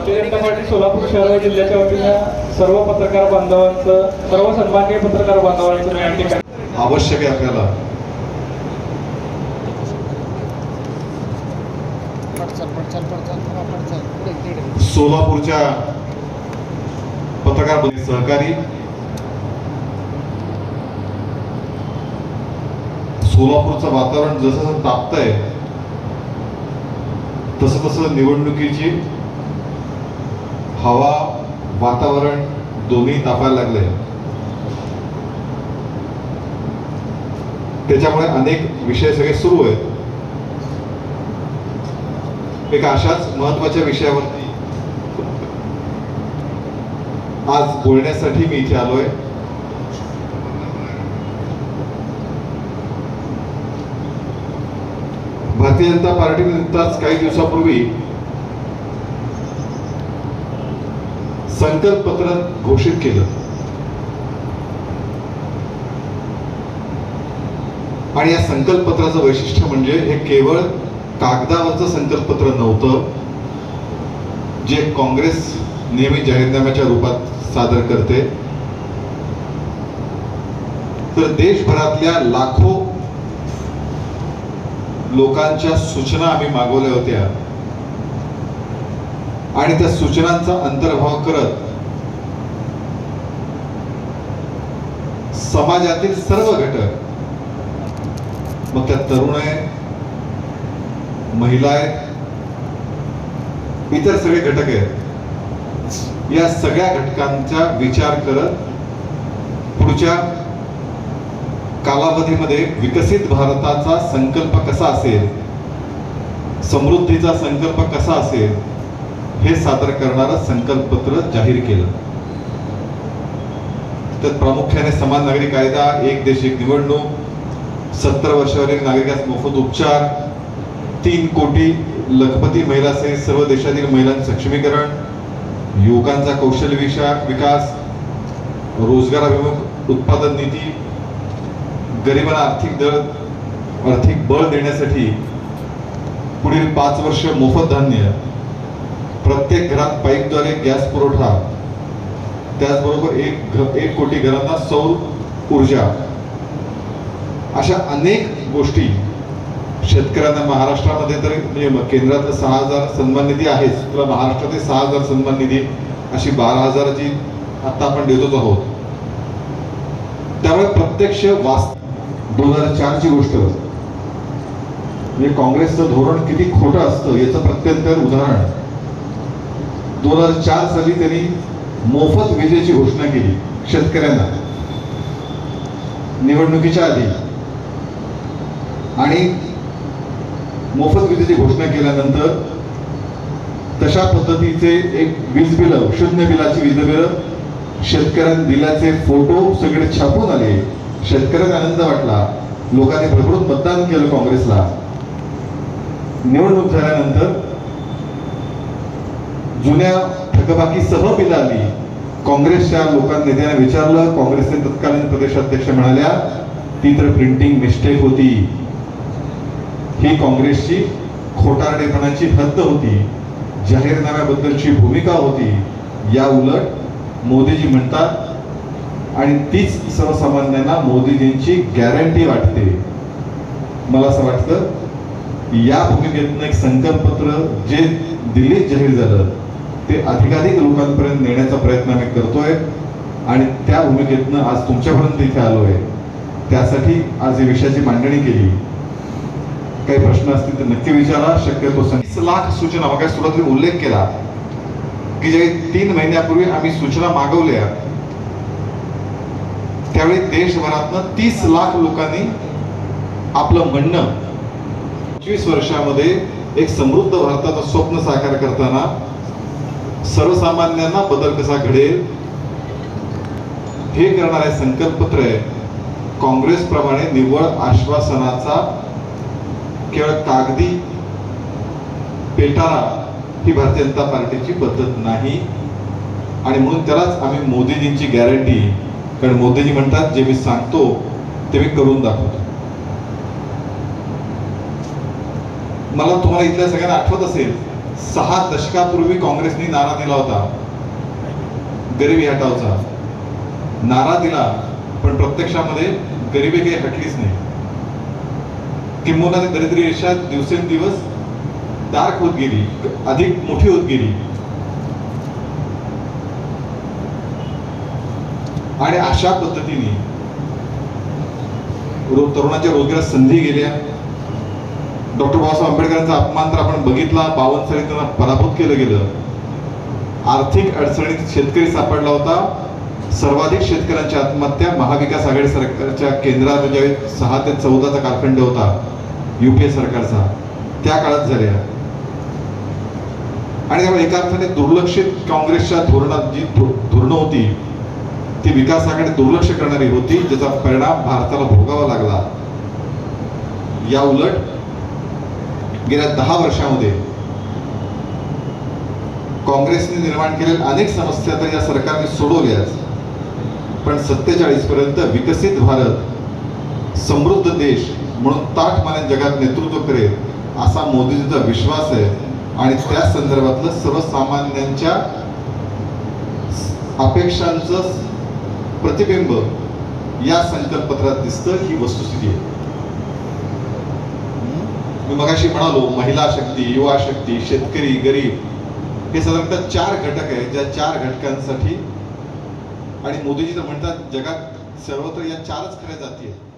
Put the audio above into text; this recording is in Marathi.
भारतीय जनता पार्टी सोलापूर शहर व जिल्ह्याच्या वतीनं सर्व पत्रकार बांधवांचं सर्व सन्माननीय पत्रकार बांधवांचं मी या ठिकाणी आवश्यक आहे आपल्याला. सोलापूरच्या पत्रकार सहकारी. सोलापूरचं वातावरण जसं जसं तापतंय तसं तसं निवडणुकीची हवा वातावरण दोन्ही तापायला लागले. त्याच्यामुळे अनेक विषय सगळे सुरू आहेत. एका अशाच महत्त्वाच्या विषयावरती आज बोलण्यासाठी मी इथे आलोय. भारतीय जनता पार्टीने नुकताच काही दिवसापूर्वी संकल्पपत्र घोषित केलं. आणि या संकल्प पत्राचं वैशिष्ट्य म्हणजे हे केवळ कागदावरचं संकल्पपत्र नव्हतं जे काँग्रेस नेहमी जाहीरनाम्याच्या रूपात सादर करते. तर देशभरातल्या लाखो लोकांच्या सूचना आम्ही मागवल्या होत्या. आणि त्या सूचनांचा अंतर्भाव करत समाजातील सर्व घटक मग त्या तरुण आहे महिला आहेत इतर सगळे घटक आहेत. या सगळ्या घटकांचा विचार करत पुढच्या कालावधीमध्ये विकसित भारताचा संकल्प कसा असेल समृद्धीचा संकल्प कसा असेल हे सादर करणारं संकल्पपत्र जाहीर केलं. तर प्रामुख्याने समान नागरी कायदा एक देश एक निवडणूक सत्तर वर्षावरील नागरिकास मोफत उपचार तीन कोटी लखपती से सर्व देशातील महिलांचे सक्षमीकरण युवकांचा कौशल्य विषा विकास रोजगाराभिमुख उत्पादन नीती गरिबांना आर्थिक दर आर्थिक बळ देण्यासाठी पुढील पाच वर्ष मोफत धान्य प्रत्येक घरात पाईपद्वारे गॅस पुरवठा. त्याचबरोबर एक एक कोटी घरांना सौर ऊर्जा. अशा अनेक गोष्टी शेतकऱ्यांना महाराष्ट्रामध्ये तर म्हणजे केंद्रातलं सहा हजार सन्मान निधी आहेच. तुला महाराष्ट्रातील सहा हजार सन्मान निधी अशी बारा हजाराची आता आपण देतोच आहोत. त्यामुळे प्रत्यक्ष वास्त दोन हजार चारची गोष्ट. म्हणजे काँग्रेसचं धोरण किती खोटं असतं याचं प्रत्यंतर उदाहरण दोन हजार चार साली त्यांनी मोफत विजेची घोषणा केली शेतकऱ्यांना. निवडणुकीच्या आधी. आणि मोफत विजेची घोषणा केल्यानंतर तशा पद्धतीचे एक वीज बिल शून्य बिलाची वीज बिल शेतकऱ्यांना दिल्याचे फोटो सगळे छापून आले. शेतकऱ्यांना आनंद वाटला. लोकांनी भरभरून मतदान केलं काँग्रेसला. निवडणूक झाल्यानंतर जुन्या थकबाकीसह बिल आली काँग्रेसच्या लोकांना नेत्याने विचारलं काँग्रेसचे तत्कालीन प्रदेशाध्यक्ष म्हणाल्या ती तर प्रिंटिंग मिस्टेक होती. ही काँग्रेसची खोटारडेपणाची हद्द होती. जाहीरनाम्याबद्दलची भूमिका होती. या उलट मोदीजी म्हणतात आणि तीच सर्वसामान्यांना मोदीजींची गॅरंटी वाटते. मला असं वाटतं या भूमिकेतनं एक संकल्पपत्र जे दिल्लीत जाहीर झालं ते अधिकाधिक लोकांपर्यंत नेण्याचा प्रयत्न आम्ही करतोय. आणि त्या भूमिकेतनं आज तुमच्यापर्यंत इथे आलो आहे त्यासाठी आज या विषयाची मांडणी केली. काही प्रश्न असतील तर नक्की विचारा. शक्यतो वीस लाख सूचना मग सुरुवात उल्लेख केला. की जे तीन महिन्यापूर्वी आम्ही सूचना मागवल्या त्यावेळी देशभरातनं तीस लाख लोकांनी आपलं म्हणणं पंचवीस वर्षामध्ये एक समृद्ध भारताचं स्वप्न साकार करताना सर्वसामान्यांना बदल कसा घडेल? हे करणारे संकल्पपत्र आहे. काँग्रेसप्रमाणे निव्वळ आश्वासनाचा केवळ कागदी पेटारा ही भारतीय जनता पार्टीची पद्धत नाही. आणि म्हणून त्यालाच आम्ही मोदीजींची गॅरंटी कारण मोदीजी म्हणतात जे मी सांगतो ते मी करून दाखवतो. मला तुम्हाला इथल्या सगळ्यांना आठवत असेल सहा दशकापूर्वी काँग्रेसने नारा दिला होता. गरिबी हटावचा. नारा दिला पण प्रत्यक्षामध्ये गरिबी काही हटलीच नाही. किंबहुना ती दरिद्री रेषा दिवसेंदिवस डार्क होत गेली अधिक मोठी होत गेली. आणि अशा पद्धतीने तरुणाच्या रोजगार संधी गेल्या. डॉक्टर बाबासाहेब आंबेडकरांचा अपमान तर आपण बघितला बावन साली त्यांना पराभूत केलं गेलं. आर्थिक अडचणीत शेतकरी सापडला होता. सर्वाधिक शेतकऱ्यांच्या आत्महत्या महाविकास आघाडी सरकारच्या केंद्रात म्हणजे सहा ते चौदाचा कालखंड होता युपीए सरकारचा. त्या काळात झाल्या. आणि त्यामुळे एका अर्थाने दुर्लक्षित काँग्रेसच्या धोरणात जी धोरणं होती ती विकास आघाडी दुर्लक्ष करणारी होती ज्याचा परिणाम भारताला भोगावा लागला. या उलट गेल्या दहा वर्षामध्ये काँग्रेसने निर्माण केलेल्या अनेक समस्या तर या सरकारने सोडवल्याच पण सत्तेचाळीस पर्यंत विकसित भारत समृद्ध देश म्हणून ताठ माने जगात नेतृत्व करेल असा मोदीजीचा विश्वास आहे. आणि त्या संदर्भातलं सर्वसामान्यांच्या अपेक्षांचं प्रतिबिंब या संकल्पपत्रात दिसतं ही वस्तुस्थिती आहे. मी मगाशी म्हणालो महिला शक्ती युवा शक्ती शेतकरी गरीब हे साधारणतः चार घटक आहेत ज्या चार घटकांसाठी आणि मोदीजी तर म्हणतात जगात सर्वत्र या चारच खऱ्या जाती आहेत.